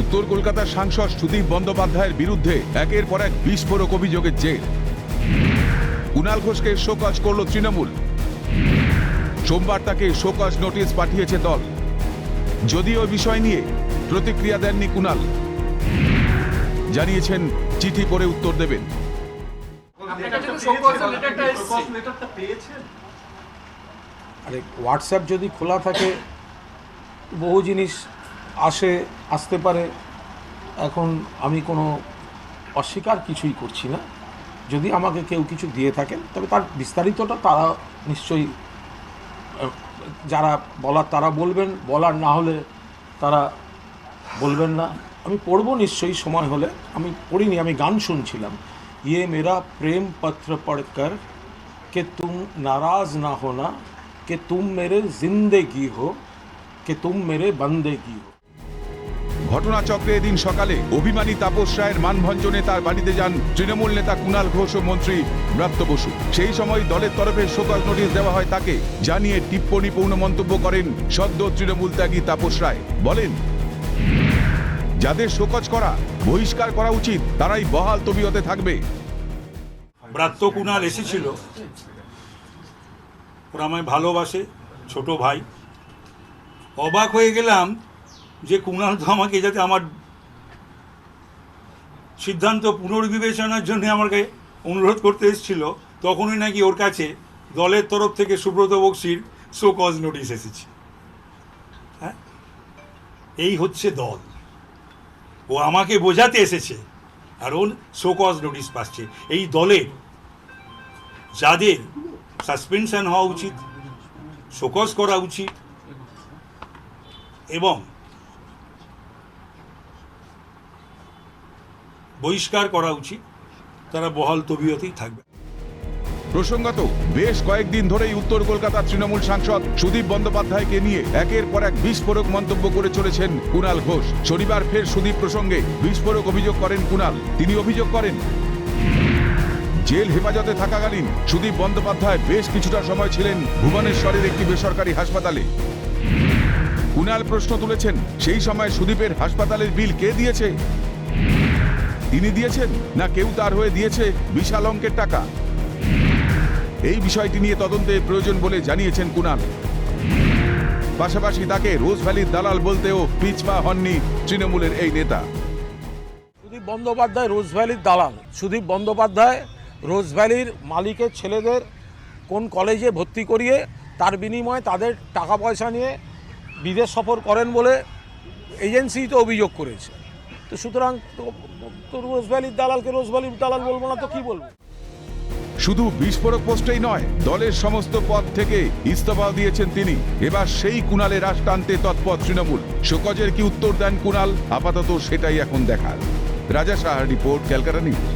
উত্তর কলকাতার সাংসদ সুদীপ বন্দ্যোপাধ্যায়ের বিরুদ্ধে একের পর এক বিস্ফোরক অভিযোগের জের কুণাল ঘোষকে শোকজ করল তৃণমূল। সোমবার তাকে শোকজ নোটিশ পাঠিয়েছে দল। যদিও বিষয় নিয়ে প্রতিক্রিয়া দেননি কুণাল জানিয়েছেন চিঠি করে উত্তর দেবেন। আরে হোয়াটসঅ্যাপ যদি খোলা থাকে বহু জিনিস আসে, আসতে পারে। এখন আমি কোনো অস্বীকার কিছুই করছি না। যদি আমাকে কেউ কিছু দিয়ে থাকেন, তবে তার বিস্তারিতটা তারা নিশ্চয়ই, যারা বলার তারা বলবেন, বলার না হলে তারা বলবেন না। আমি পড়ব নিশ্চয়ই, সময় হলে। আমি পড়িনি, আমি গান শুনছিলাম। ইয়ে মেরা প্রেম পত্র পড়কর, কে তুম নারাজ না হো না কে তুম মেরে জিন্দেগি হো, কে তুম মেরে বন্দেগি হো। ঘটনাচক্রে এদিন সকালে অভিমানী তাপস রায়ের মানভঞ্জনে তার বাড়িতে যান তৃণমূল নেতা কুণাল ঘোষ ও মন্ত্রী ব্রাত্য বসু। সেই সময় দলের তরফে শোকজ নোটিশ দেওয়া হয় তাকে জানিয়ে টিপ্পণীপূর্ণ মন্তব্য করেন সদ্য তৃণমূল ত্যাগী তাপস রায়। বলেন, যাদের শোকজ করা, বহিষ্কার করা উচিত, তারাই বহাল তবিয়তে থাকবে। ব্রাত্য কুণাল এসেছিল। ওরা আমায় ভালোবাসে, ছোট ভাই। অবাক হয়ে গেলাম যে কুণাল আমাকে যাতে আমার সিদ্ধান্ত পুনর্বিবেচনার জন্য আমাকে অনুরোধ করতে এসেছিল, তখনই নাকি ওর কাছে দলের তরফ থেকে সুব্রত বক্সির শো কজ নোটিশ এসেছে। হ্যাঁ? এই হচ্ছে দল। ও আমাকে বোঝাতে এসেছে, আর ওর শো কজ নোটিশ পাচ্ছে। এই দলের যাদের সাসপেনশন হওয়া উচিত শোকজ করা উচিত, এবং বহিষ্কার করা উচিত। তারা বহাল তবিয়তেই থাকবে। প্রসঙ্গত, বেশ কয়েকদিন ধরেই উত্তর কলকাতার তৃণমূল সাংসদ সুদীপ বন্দ্যোপাধ্যায়কে নিয়ে একের পর এক বিস্ফোরক মন্তব্য করে চলেছেন কুণাল ঘোষ। শনিবার ফের সুদীপ প্রসঙ্গে বিস্ফোরক অভিযোগ করেন কুণাল তিনি অভিযোগ করেন, জেল হেফাজতে থাকাকালীন সুদীপ বন্দ্যোপাধ্যায় বেশ কিছুটা সময় ছিলেন ভুবনেশ্বরের একটি বেসরকারি হাসপাতালে। কুণাল প্রশ্ন তুলেছেন, সেই সময় সুদীপের হাসপাতালের বিল কে দিয়েছে? তিনি দিয়েছেন না কেউ তার হয়ে দিয়েছে বিশাল অঙ্কের টাকা? এই বিষয়টি নিয়ে তদন্তের প্রয়োজন বলে জানিয়েছেন কুণাল পাশাপাশি তাকে রোজ ভ্যালির দালাল বলতেও পিছপা হননি তৃণমূলের এই নেতা। সুদীপ বন্দ্যোপাধ্যায় রোজ ভ্যালির দালাল। সুদীপ বন্দ্যোপাধ্যায় রোজ ভ্যালির মালিকের ছেলেদের কোন কলেজে ভর্তি করিয়ে তার বিনিময়ে তাদের টাকা পয়সা নিয়ে বিদেশ সফর করেন বলে এজেন্সি তো অভিযোগ করেছে। তো সুতরাং রোজভ্যালির দালালকে রোজভ্যালির দালাল বলব না তো কি বলব? শুধু বিস্ফোরক পোস্টেই নয়, দলের সমস্ত পদ থেকে ইস্তফা দিয়েছেন তিনি। এবার সেই কুণালে রাশ টানতে তৎপর তৃণমূল। শোকজের কি উত্তর দেন কুণাল? আপাতত সেটাই এখন দেখার। রাজা সাহার রিপোর্ট, ক্যালকাটা নিউজ।